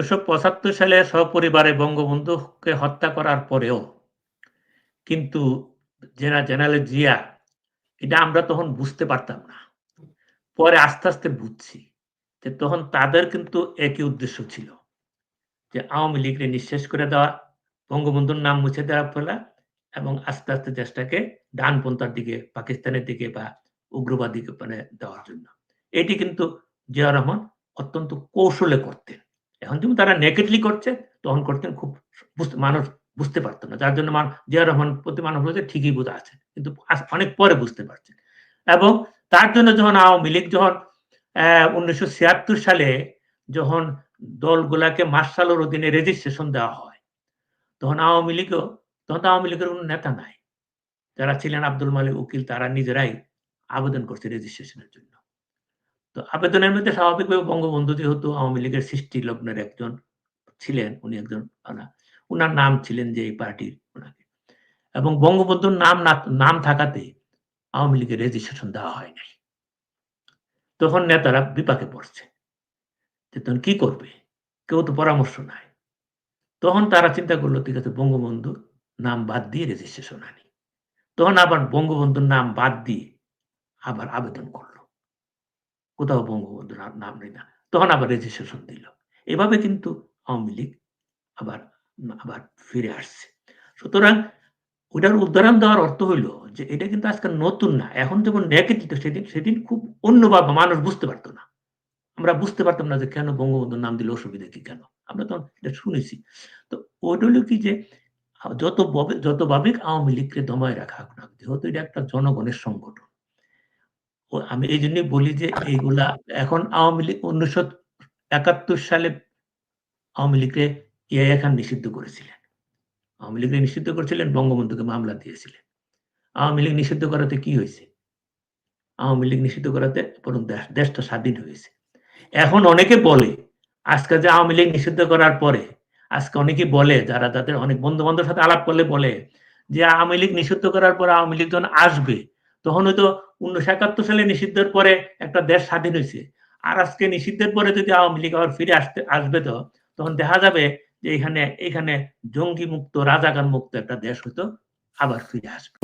উনিশশো পঁচাত্তর সালে সপরিবারে বঙ্গবন্ধুকে হত্যা করার পরেও কিন্তু জেনা জেনারেল জিয়া, এটা আমরা তখন বুঝতে পারতাম না। পরে আস্তে আস্তে বুঝছি যে তখন তাদের কিন্তু একই উদ্দেশ্য ছিল যে আওয়ামী লীগকে নিঃশেষ করে দেওয়া, বঙ্গবন্ধুর নাম মুছে দেওয়া ফেলা এবং আস্তে আস্তে দেশটাকে ডানপন্থার দিকে, পাকিস্তানের দিকে বা উগ্রবাদ দিকে মানে দেওয়ার জন্য। এটি কিন্তু জিয়া রহমান অত্যন্ত কৌশলে করতেন। এখন যেমন তারা নেকেটলি করছে, তখন করতেন খুব মানুষ বুঝতে পারতো না। যার জন্য জিয়া রহমান প্রতি মানুষ বলছে, ঠিকই বোঝা আছে। কিন্তু অনেক পরে বুঝতে পারছেন এবং তার জন্য যখন আওয়ামী লীগ যখন উনিশশো ছিয়াত্তর সালে যখন দলগুলাকে মার্শালের অধীনে রেজিস্ট্রেশন দেওয়া হয়, তখন আওয়ামী লীগও, তখন আওয়ামী লীগের কোনো নেতা নাই। যারা ছিলেন আব্দুল মালিক উকিল, তারা নিজেরাই আবেদন করছে রেজিস্ট্রেশনের জন্য। তো আবেদনের মধ্যে স্বাভাবিকভাবে বঙ্গবন্ধু যেহেতু আওয়ামী লীগের সৃষ্টি লগ্নের একজন ছিলেন, উনি একজন উনার নাম ছিলেন যে এই পার্টির ওনাকে এবং বঙ্গবন্ধুর নাম নাম থাকাতে আওয়ামী লীগের রেজিস্ট্রেশন দেওয়া হয় নাই। তখন নেতারা বিপাকে পড়ছে। যে তখন কি করবে? কেউ তো পরামর্শ নাই। তখন তারা চিন্তা করল, ঠিক আছে, বঙ্গবন্ধুর নাম বাদ দিয়ে রেজিস্ট্রেশন আনি। তখন আবার বঙ্গবন্ধুর নাম বাদ দিয়ে আবার আবেদন করল। কোথাও বঙ্গবন্ধুর নাম নেই না। তখন আবার রেজিস্ট্রেশন দিল। এভাবে কিন্তু আওয়ামী লীগ আবার আবার ফিরে আসছে। সুতরাং ওটার উদাহরণ দেওয়ার অর্থ হইল যে এটা কিন্তু আজকাল নতুন না। এখন যেমন নেগেটিভ সেদিন সেদিন খুব অন্যভাবে মানুষ বুঝতে পারতো না। আমরা বুঝতে পারতাম না যে কেন বঙ্গবন্ধুর নাম দিলে অসুবিধা কি কেন? আমরা তখন এটা শুনেছি। তো ওইটা হলো কি যে, যত যতভাবে আওয়ামী লীগকে দমায় রাখা হোক না যেহেতু এটা একটা জনগণের সংগঠন আমি এই জন্যই বলি যে এইগুলা এখন আওয়ামী লীগ উনিশশো একাত্তর সালে আওয়ামী লীগকে ইয়া খান নিষিদ্ধ করেছিলেন। আওয়ামী লীগ নিষিদ্ধ করেছিলেন, বঙ্গবন্ধুকে মামলা দিয়েছিলেন। আওয়ামী লীগ নিষিদ্ধ করাতে কি হয়েছে? আওয়ামী লীগ নিষিদ্ধ করাতে বরং দেশটা স্বাধীন হয়েছে। এখন অনেকে বলে, আজকে যে আওয়ামী লীগ নিষিদ্ধ করার পরে, আজকে অনেকে বলে, যারা তাদের অনেক বন্ধু বান্ধবের সাথে আলাপ করলে বলে যে আওয়ামী লীগ নিষিদ্ধ করার পরে আওয়ামী লীগ যখন আসবে তখন হয়তো উনিশশো একাত্তর সালে নিষিদ্ধের পরে একটা দেশ স্বাধীন হয়েছে। আর আজকে নিষিদ্ধের পরে যদি আওয়ামী লীগ আবার ফিরে আসতে, আসবে তো, তখন দেখা যাবে যে এখানে এখানে জঙ্গি মুক্ত রাজাকার মুক্ত একটা দেশ হতো আবার ফিরে আসবে।